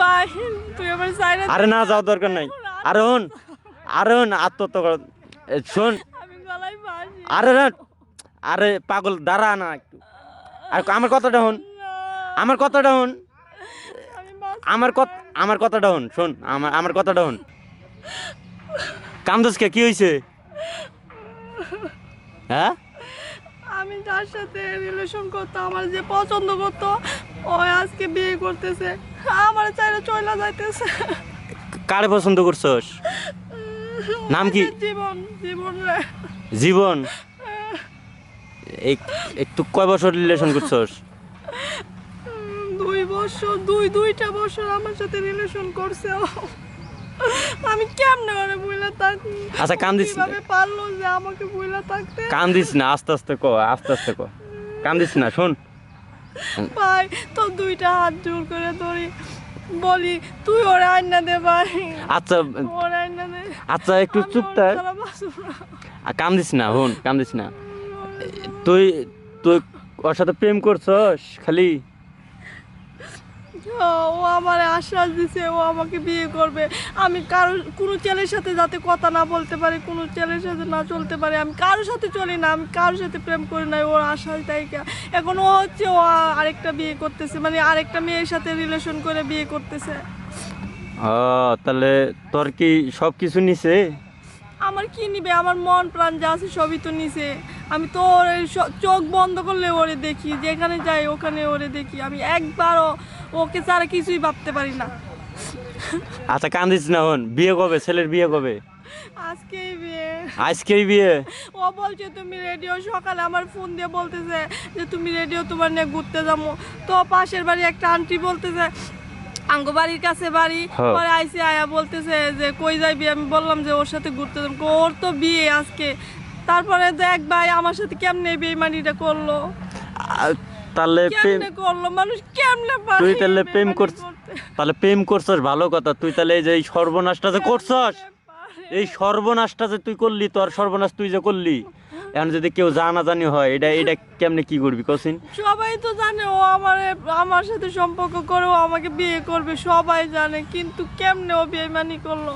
ভাই তুই আমার সাইড আরে না যাওয়ার দরকার নাই। আরে হন আরে হন আত্মহত্যা কর। শোন। আরে না আরে পাগল দাঁড়া না একটু। আর আমার কথাটা হন। আমার কথাটা হন। আমার কথা আমার কথাটা হন শোন আমার আমার কথাটা হন। কামদোসকে কি হয়েছে হ্যাঁ? আমি যার সাথে রিলেশন করতো আমার যে পছন্দ করতো ও আজকে বিয়ে করতেছে। আমার চাইলে চলে যাইতেছে। কারে পছন্দ করছস? নাম কি? জীবন জীবন রে। জীবন? একটু কয় বছর রিলেশন করছস? দুই বছর দুই দুইটা বছর আমার সাথে রিলেশন করছে। আমি কেমনে করে বুঝলে থাক? আচ্ছা, কান্দিস না। কীভাবে পারল যে আমাকে বুঝলে থাকতে? কান্দিস না আস্তে আস্তে ক আস্তে আস্তে ক। কান্দিস না শোন। ভাই তো দুইটা হাত জোর করে ধরি। বলি তুই ওরা আইনা দে ভাই। আচ্ছা ওরা আইনা দে। আচ্ছা একটু চুপ থাক। কাম দিস না। হুন কাম দিস না। তুই তুই ওর সাথে প্রেম করছস খালি? ও আমার আশ্বাস দিছে ও আমাকে বিয়ে করবে। আমি কারও কোনো ছেলের সাথে যাতে কথা না বলতে পারি কোনো ছেলের সাথে না চলতে পারি আমি কারোর সাথে চলি না আমি কারোর সাথে প্রেম করি না ওর আশ্বাস দেয় কে। এখন ও হচ্ছে ও আরেকটা বিয়ে করতেছে মানে আরেকটা মেয়ের সাথে রিলেশন করে বিয়ে করতেছে। ও তাহলে তোর কি সব কিছু নিছে? আমার কি নিবে? আমার মন প্রাণ যা আছে সবই তো নিছে। আমি তো ওর এই চোখ বন্ধ করলে ওরে দেখি যেখানে যাই ওখানে ওরে দেখি। আমি একবারও ওকে ছাড়া কিছুই ভাবতে পারি না। আচ্ছা কান্দিস না হন। বিয়ে কবে? ছেলের বিয়ে কবে? আজকেই বিয়ে। আজকেই বিয়ে? ও বলছে তুমি রেডিও সকালে আমার ফোন দিয়ে বলতেছে যে তুমি রেডিও তোমার নিয়ে ঘুরতে যাব। তো পাশের বাড়ি একটা আন্টি বলতেছে আঙ্গ বাড়ির কাছে বাড়ি। পরে আইসি আয়া বলতেছে যে কই যাইবি আমি বললাম যে ওর সাথে ঘুরতে যাব। ওর তো বিয়ে আজকে। তারপরে দেখ ভাই আমার সাথে কেমনে বেইমানিটা করল? তাহলে প্রেম করল? মানুষ কেমনে পারে তুই তাহলে প্রেম বেইমানি করছ করতে? তাহলে প্রেম করছস ভালো কথা। তুই তাহলে এই যে এই সর্বনাশটা যে করছস এই সর্বনাশটা যে তুই করলি তোর সর্বনাশ তুই যে করলি এখন যদি কেউ জানা জানি হয় এটা এটা কেমনে কি করবি কসিন? সবাই তো জানে ও আমার আমার সাথে সম্পর্ক করে ও আমাকে বিয়ে করবে সবাই জানে কিন্তু কেমনে ও বেইমানি করল?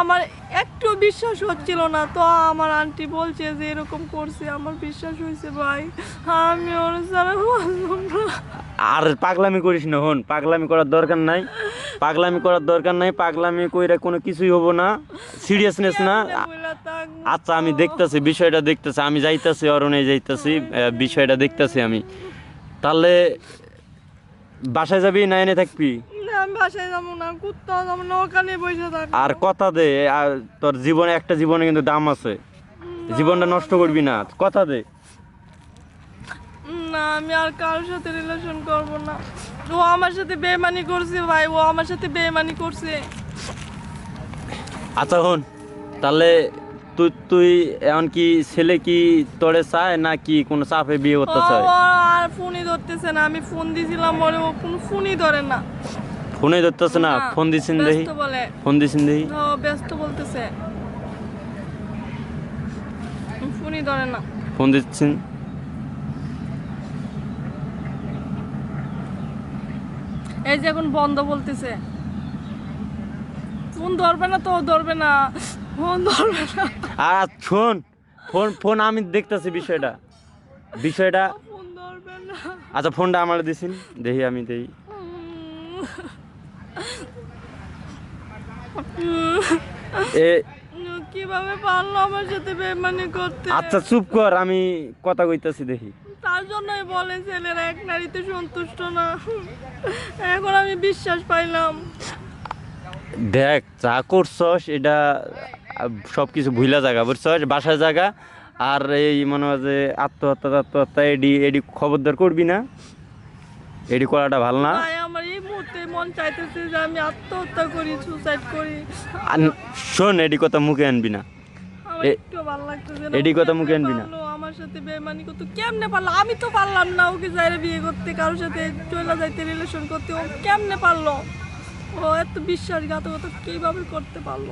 আমার একটু বিশ্বাস হচ্ছিল না। তো আমার আন্টি বলছে যে এরকম করছে আমার বিশ্বাস হয়েছে ভাই। আমি ওর ছাড়া আর পাগলামি করিস না হন। পাগলামি করার দরকার নাই। পাগলামি করার দরকার নাই। পাগলামি কইরা কোনো কিছুই হব না। সিরিয়াসনেস না? আচ্ছা আমি দেখতাছি বিষয়টা দেখতেছি। আমি যাইতাছি অরণে যাইতাছি বিষয়টা দেখতাছি আমি। তাহলে বাসায় যাবি না এনে থাকবি? আমি বাসায় যাব না কোথাও যাব না ওখানে বসে থাকব। আর কথা দে আর তোর জীবনে একটা জীবনে কিন্তু দাম আছে। জীবনটা নষ্ট করবি না কথা দে। না আমি আর কারোর সাথে রিলেশন করব না। ও আমার সাথে বেমানি করছে ভাই ও আমার সাথে বেমানি করছে। আচ্ছা হন তাহলে তুই তুই এমন কি ছেলে কি তোরে চায় না কি কোনো চাপে বিয়ে ও করতে চায়? আর ফোনই ধরতেছে না আমি ফোন দিছিলাম বলে ও কোনো ফোনই ধরে না। ফোনে ধরতেছে না ফোন দিছেন দেখি। ফোন দিছেন দেখি। ও ব্যস্ত বলতেছে। ফোনই ধরে না। ফোন দিচ্ছেন। এই যে এখন বন্ধ বলতেছে। ফোন ধরবে না তো ধরবে না। ফোন ধরবে না। আর শোন ফোন ফোন আমি দেখতেছি বিষয়টা। বিষয়টা ফোন ধরবে না। আচ্ছা ফোনটা আমার দিছেন। দেখি আমি দেখি। এ কীভাবে পারল আমার সাথে বেমানি করতে? আচ্ছা চুপ কর আমি কথা কইতাছি দেখি। তার জন্যই বলে ছেলেরা এক নারীতে সন্তুষ্ট না। এখন আমি বিশ্বাস পাইলাম। দেখ যা করছস এটা সব কিছু ভুলা জায়গা বুঝছস? বাসার জায়গা আর এই মনে হয় যে আত্মহত্যা আত্মহত্যা এডি এডি খবরদার করবি না। এডি করাটা ভালো না ভাই আমার এই মুহূর্তে মন চাইতেছে যে আমি আত্মহত্যা করি সুসাইড করি। শোন এডি কথা মুখে আনবি না। একটু ভালো লাগতেছে না। এডি কথা মুখে আনবি না। আমার সাথে বেমানি করতে। কেমনে পারল? আমি তো পারলাম না ওকে যাইরে বিয়ে করতে কারোর সাথে চলে যাইতে রিলেশন করতে। ও কেমনে পারল? ও এত বিশ্বাসঘাতকতা কীভাবে করতে পারল?